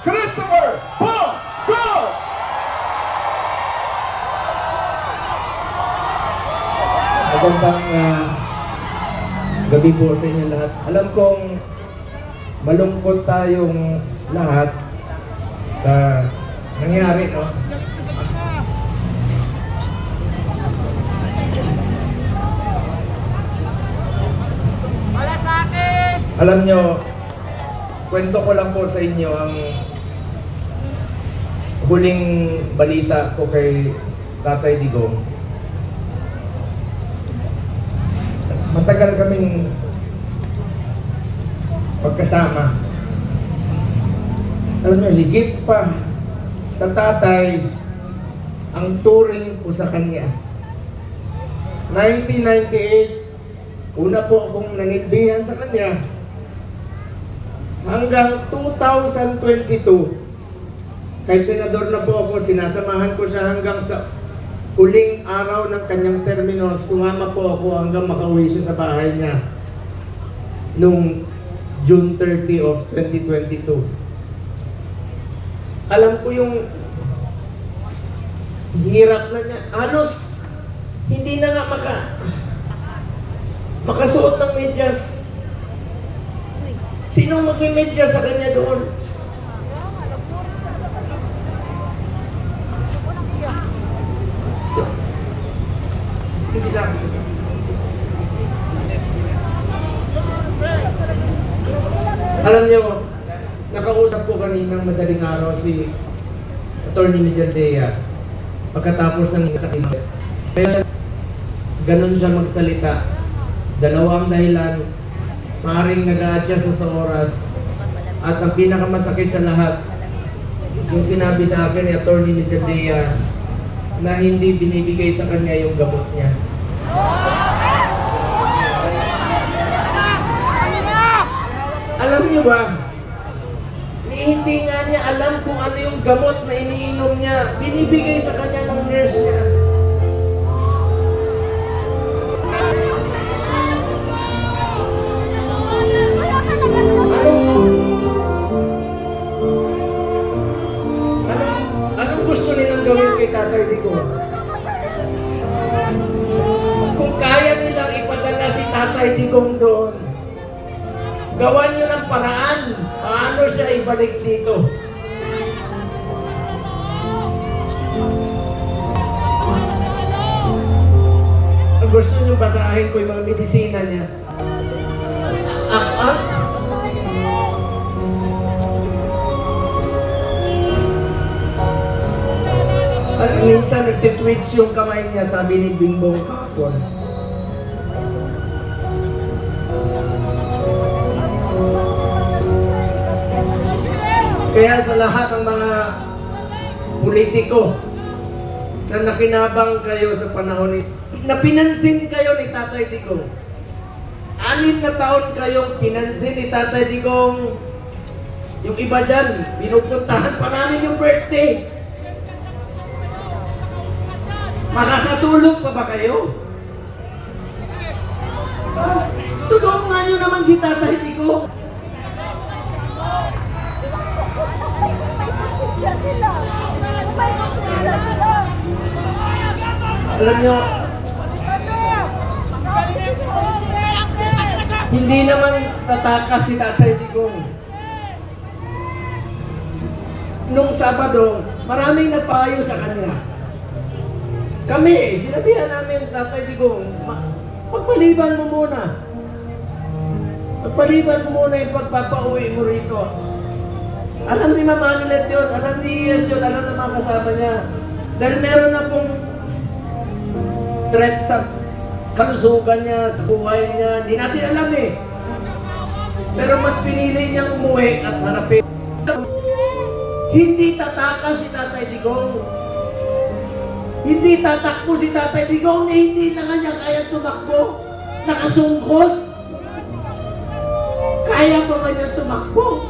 Christopher Paul Go! Magandang ah, gabi po sa inyo lahat. Alam kong malungkot tayong lahat sa nangyari, no? Wala sa akin! Alam nyo, kwento ko lang po sa inyo ang huling balita ko kay Tatay Digong. Matagal kaming magkasama. Alam nyo, higit pa sa tatay ang turing ko sa kanya. 1998, una po akong nanilbihan sa kanya hanggang 2022. Kahit senador na po ako, sinasamahan ko siya hanggang sa huling araw ng kanyang termino. Sumama po ako hanggang makauwi siya sa bahay niya nung June 30 of 2022. Alam ko yung hirap na niya. Halos hindi na nga maka makasuot ng medyas. Sino magme-medyas sa kanya doon? Alam niyo, nakausap ko kaninang madaling araw si Attorney Miguel Dea pagkatapos ng sakit. Kaya ganun siya magsalita. Dalawa ang dahilan. Maring nag-a-adjust sa oras. At ang pinakamasakit sa lahat, yung sinabi sa akin ni Attorney Miguel Dea na hindi binibigay sa kanya yung gamot niya. Alam niyo ba, hindi nga niya alam kung ano yung gamot na iniinom niya. Binibigay sa kanya ng nurse niya. Anong, anong, gusto nilang gawin kay Tatay Digo? Tatay Digong doon, gawan nyo ng paraan paano siya ibalik dito. Gusto nyo basahin ko yung mga medisina niya. Ah, ah? At minsan nagtitwitch yung kamay niya, sabi ni Bimbong Kapon. Kaya sa lahat ng mga politiko na nakinabang kayo sa panahon ni na pinansin kayo ni Tatay Digong. Anim na taon kayong pinansin ni Tatay Digong. Yung iba dyan, pinupuntahan pa namin yung birthday. Makakatulong pa ba kayo? Ah, Tulungan nyo naman si Tatay Digong. Sila sila! May sila sila! Alam nyo, hindi naman tatakas si Tatay Digong. Nung Sabado, maraming nagpayo sa kanya. Kami, sinabihan namin, Tatay Digong, magpaliban mo muna. Magpaliban mo muna yung pagpapauwi mo rito. Alam ni Mama Anilet yun, alam ni Yes yun, alam ng mga kasama niya. Dahil meron na pong threat sa kalusugan niya, sa buhay niya. Hindi natin alam eh. Pero mas pinili niyang umuwi at harapin. Hindi tatakas si Tatay Digong. Hindi tatakbo si Tatay Digong na hindi na nga niya kaya tumakbo. Nakasungkot. Kaya pa ba niya tumakbo?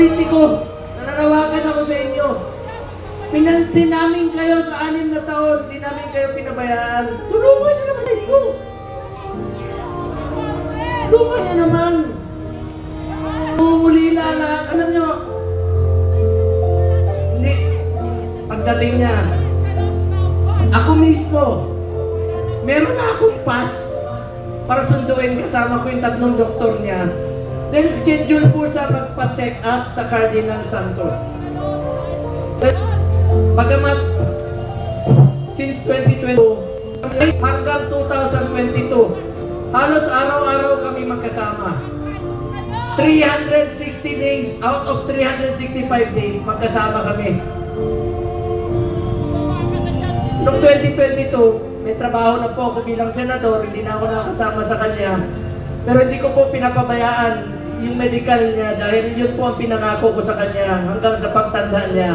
Politiko, nananawagan ako sa inyo. Pinansin namin kayo sa anim na taon, di namin kayo pinabayaan. Tulungan niyo naman tayo. Tulungan niyo naman. lahat, alam nyo, hindi, pagdating niya, ako mismo, meron na akong pass para sunduin kasama ko yung tatlong doktor niya. Then schedule po siya magpa-check up sa Cardinal Santos. But, Bagamat since 2020 hanggang 2022, halos araw-araw kami magkasama. 360 days out of 365 days magkasama kami. Noong 2022, may trabaho na po ako bilang senador, hindi na ako nakasama sa kanya. Pero hindi ko po pinapabayaan yung medical niya dahil yun po ang pinangako ko sa kanya hanggang sa pagtanda niya,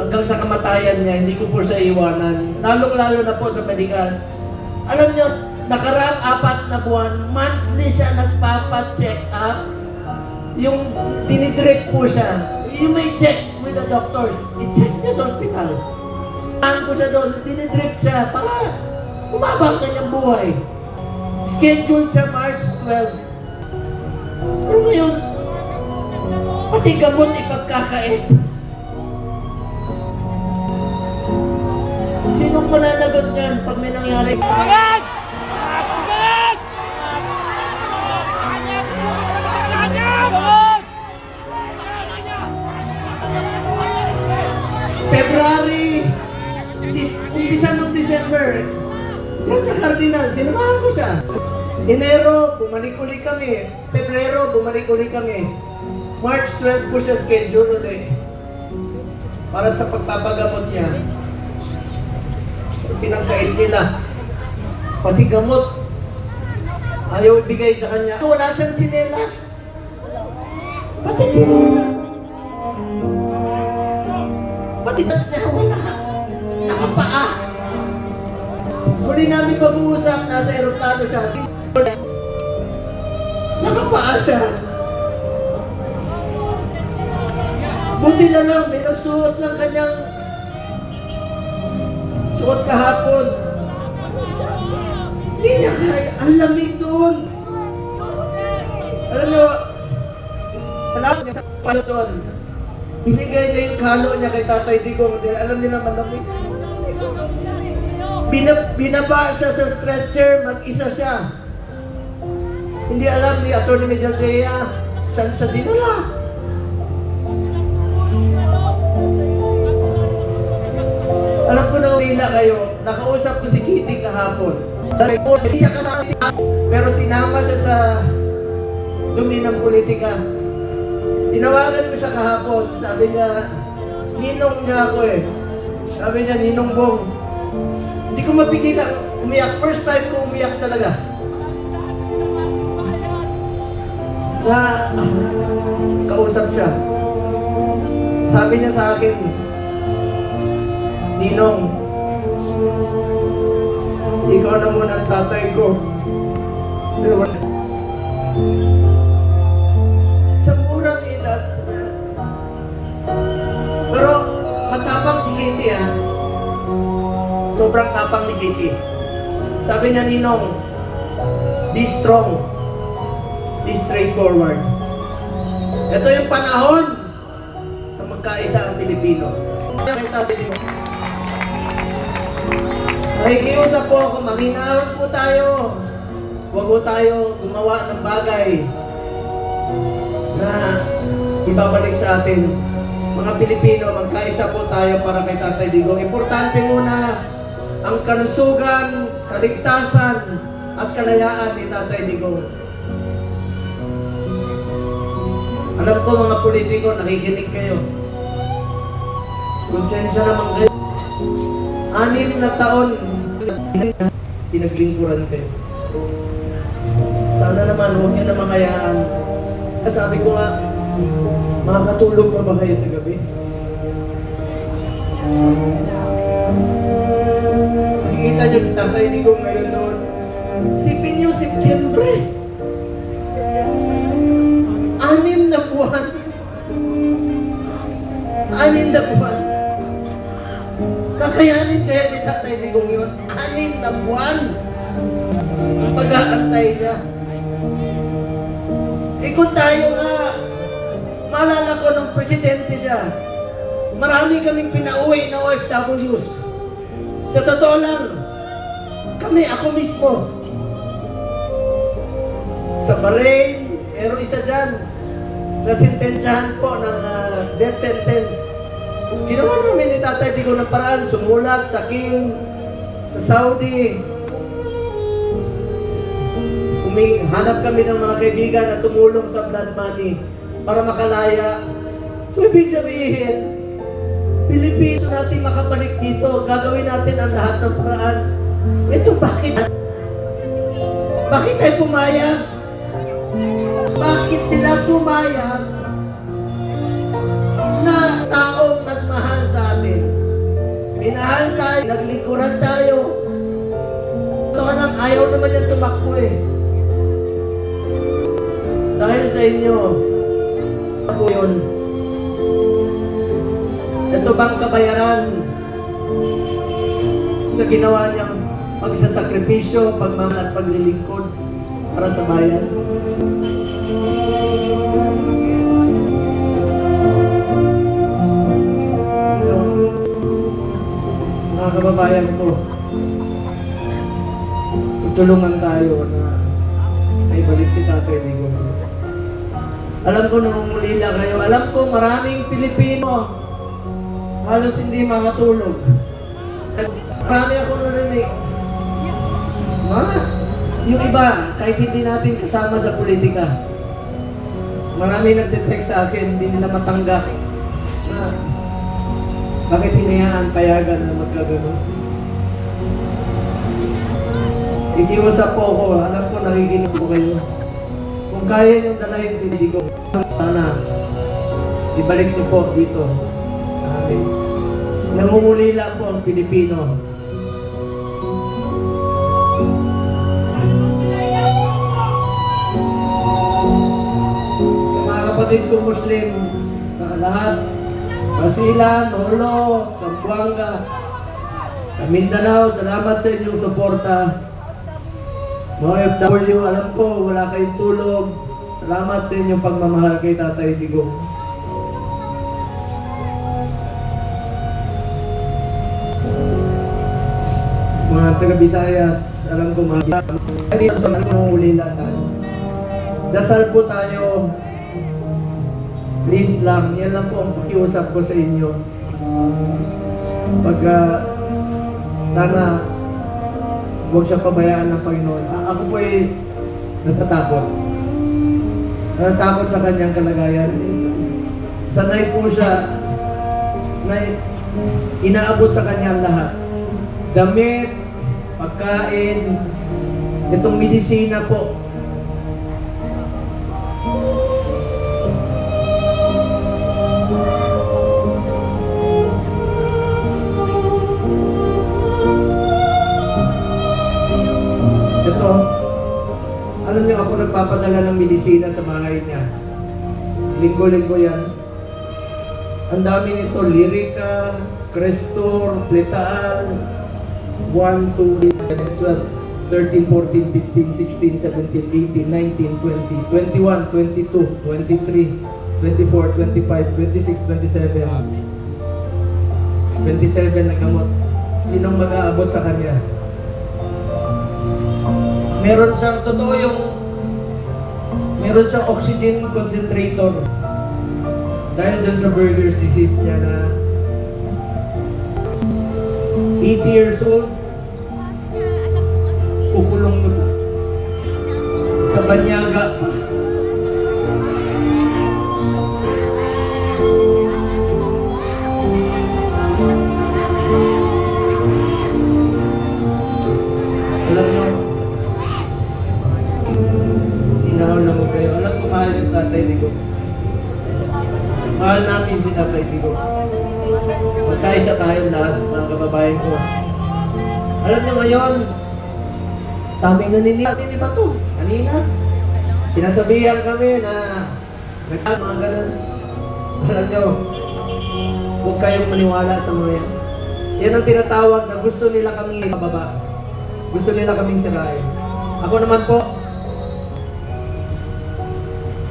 hanggang sa kamatayan niya, hindi ko po siya iwanan. Lalong-lalo na po sa medical. Alam niyo, nakaraang apat na buwan, monthly siya nagpapa-check up. Yung dinidrip po siya, you may check with the doctors. I-check niya sa hospital. Ano ko siya doon, dinidrip siya para umaba ang kanyang buhay. Scheduled sa March 12. Pero ngayon, pati gamot ipagkakait. Sinong mananagot niyan pag may nangyari? Umangat! February, umpisa ng December, diyan sa Cardinal, sinamahan ko siya. Enero, bumalik uli kami. Pebrero, bumalik uli kami. March 12 ko siya schedule ulit. Para sa pagpapagamot niya. Pinagkait nila. Pati gamot. Ayaw ibigay sa kanya. Wala siyang sinelas. Pati sinelas. Pati tas niya wala. Nakapaa. Muli namin pag-uusap, nasa eroplano siya. Siya. Buti na lang, may nagsuot ng kanyang suot kahapon. Hindi niya kaya. Ang lamig doon. Alam niyo, salamat niya sa palo doon. Binigay niya yung kalo niya kay Tatay Digong alam niya naman lamig. Binab binaba siya sa stretcher, mag-isa siya. Hindi alam ni Atty. Miguel Dea saan siya dinala. Alam ko na umila kayo, nakausap ko si Kitty kahapon. Dahil hindi siya kasama pero sinama siya sa dumi ng politika. Tinawagan ko siya kahapon, sabi niya, ninong niya ako eh. Sabi niya, ninong bong, hindi ko mapigilan umiyak. First time ko umiyak talaga. Na kausap siya. Sabi niya sa akin, Ninong, ikaw na muna ang tatay ko. Wala. Sa murang edad, pero matapang si Kitty ah. Sobrang tapang ni Kitty. Sabi niya, Ninong, be strong. Straightforward. Ito yung panahon na magkaisa ang Pilipino. Nakikiusap po ako, maminahon po tayo. Huwag po tayo gumawa ng bagay na ibabalik sa atin. Mga Pilipino, magkaisa po tayo para kay Tatay Digong. Importante muna ang kalusugan, kaligtasan, at kalayaan ni Tatay Digong. Alam ko mga politiko, nakikinig kayo. Konsensya naman kayo. Anim na taon, pinaglingkuran kayo. Sana naman, huwag niyo na makayaan. Kasi sabi ko nga, makakatulog pa ba kayo sa gabi? Nakikita niyo si Tatay Digong ngayon doon. Sipin niyo, Setyembre. Anim na buwan. Kakayanin kaya ni Tatay Digong yun? Anim na buwan. Pag-aantay niya. Eh kung tayo nga, Maalala ko nung presidente siya, marami kaming pinauwi na OFWs. Sa totoo lang, kami, ako mismo, sa Bahrain, meron isa dyan, na sentensyahan po ng ah, death sentence. Ginawa namin ni Tatay Digo ng paraan, sumulat sa King, sa Saudi. Humihanap kami ng mga kaibigan na tumulong sa blood money para makalaya. So, ibig sabihin, Pilipino natin makabalik dito, gagawin natin ang lahat ng paraan. Ito bakit? Bakit tayo pumayag? Bakit sila pumayag na taong? Minahal tayo, naglikuran tayo. Ito lang, ayaw naman yung tumakbo eh. Dahil sa inyo, ako yun. Ito bang kabayaran sa ginawa niyang pagsasakripisyo, pagmamahal at paglilingkod para sa bayan? Kababayan ko, tutulungan tayo na may balik si Tatay Digo. Alam ko nangungulila kayo. Alam ko maraming Pilipino halos hindi makatulog. Marami akong narinig. Mga, yung iba, kahit hindi natin kasama sa politika, marami nagtitext sa akin, hindi nila matanggap na bakit hinayaan payagan na magkagano. Ikiusap po ako, alam ko nakikinig po kayo. Kung kaya niyong dalahin si Digo, sana ibalik niyo po dito sa amin. Nangungulila po ang Pilipino. Sa mga kapatid ko Muslim, sa lahat, Basilan, Holo, Zamboanga, sa Mindanao, salamat sa inyong suporta. Mga FW, alam ko, wala kayong tulog. Salamat sa inyong pagmamahal kay Tatay Digong. Mga taga Visayas, alam ko mga hindi sa nangungulila tayo. Dasal po tayo. Please lang, yan lang po ang pakiusap ko sa inyo. Pagka sana huwag siya pabayaan ng Panginoon. A- Ako po ay natatakot. Natatakot sa kanyang kalagayan. Sanay po siya na inaabot sa kanya lahat. Damit, pagkain, itong medisina po. Ako nagpapadala ng medisina sa bahay niya. Linggo-linggo yan. Ang dami nito, Lyrica, Crestor, Pletaal, 1, 2, 12, 13, 14, 15, 16, 17, 18, 19, 20, 21, 22, 23, 24, 25, 26, 27. 27 na gamot. Sinong mag-aabot sa kanya? Meron siyang, totoo yung, meron siyang oxygen concentrator. Dahil dyan sa Burger's disease niya na 80 years old, kukulong na sa banyaga taming naninila. Hindi ba to? Kanina, sinasabihan kami na nagkat mga ganun. Alam niyo, huwag kayong maniwala sa mga yan. Yan ang tinatawag na gusto nila kami mababa. Gusto nila kaming sirain. Ako naman po,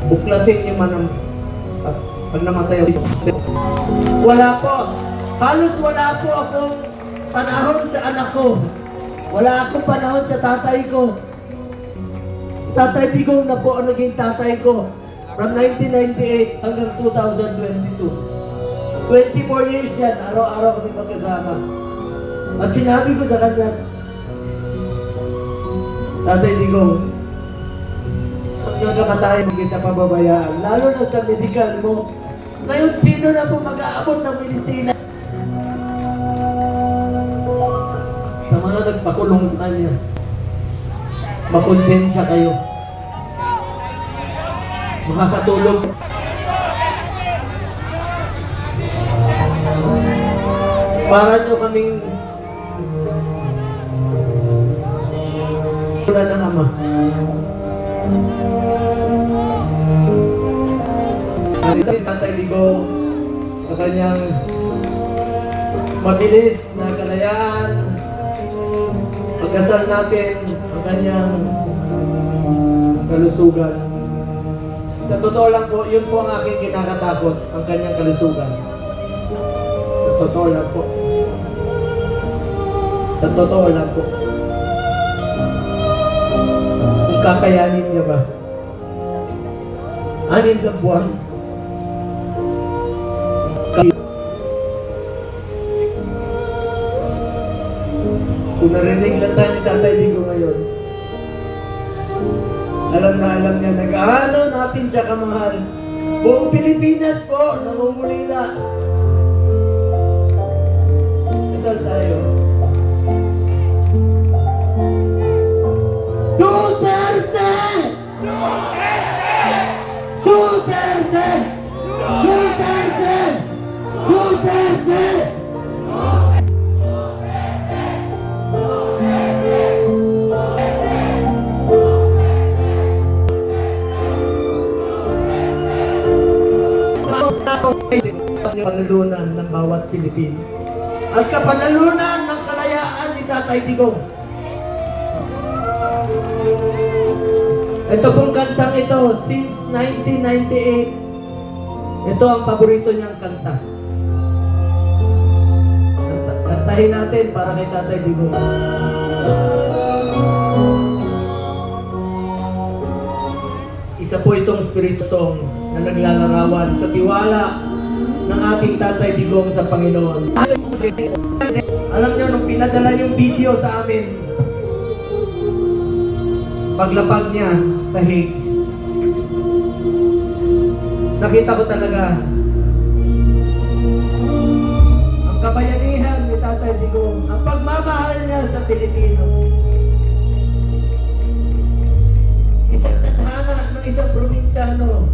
buklatin niyo man ang at Pag namatay ako. Wala po. Halos wala po akong panahon sa anak ko. Wala akong panahon sa tatay ko. Tatay Digong na po ang naging tatay ko from 1998 hanggang 2022. 24 years yan, araw-araw kami magkasama. At sinabi ko sa kanya, Tatay Digong, hanggang kamatayan hindi kita pababayaan, lalo na sa medical mo. Ngayon, sino na po mag-aabot ng medisina? Sa mga nagpakulong sa kanya, makonsensya kayo. Makakatulong. Para nyo kaming wala ng ama. Si Tatay Ligong sa kanyang mabilis na kalayaan, pagkasal natin ang kanyang kalusugan. Sa totoo lang po, yun po ang aking kinakatakot, ang kanyang kalusugan. Sa totoo lang po. Sa totoo lang po. Kung kakayanin niya ba? Anin na buwan. Kung narinig lang tayo ni Tatay Digo ngayon, alam na alam niya na gaano natin siya kamahal. Buong Pilipinas po, nangungulila. Kasal tayo. Duterte! Kapanalunan ng bawat Pilipino. At kapanalunan ng kalayaan ni Tatay Digong. Ito pong kantang ito, since 1998, ito ang paborito niyang kanta. Kanta- Kantahin natin para kay Tatay Digong. Isa po itong spirit song na naglalarawan sa tiwala ng ating Tatay Digong sa Panginoon. Alam niyo, nung pinadala yung video sa amin, paglapag niya sa Hague, nakita ko talaga ang kabayanihan ni Tatay Digong, ang pagmamahal niya sa Pilipino. Isang tadhana ng isang probinsyano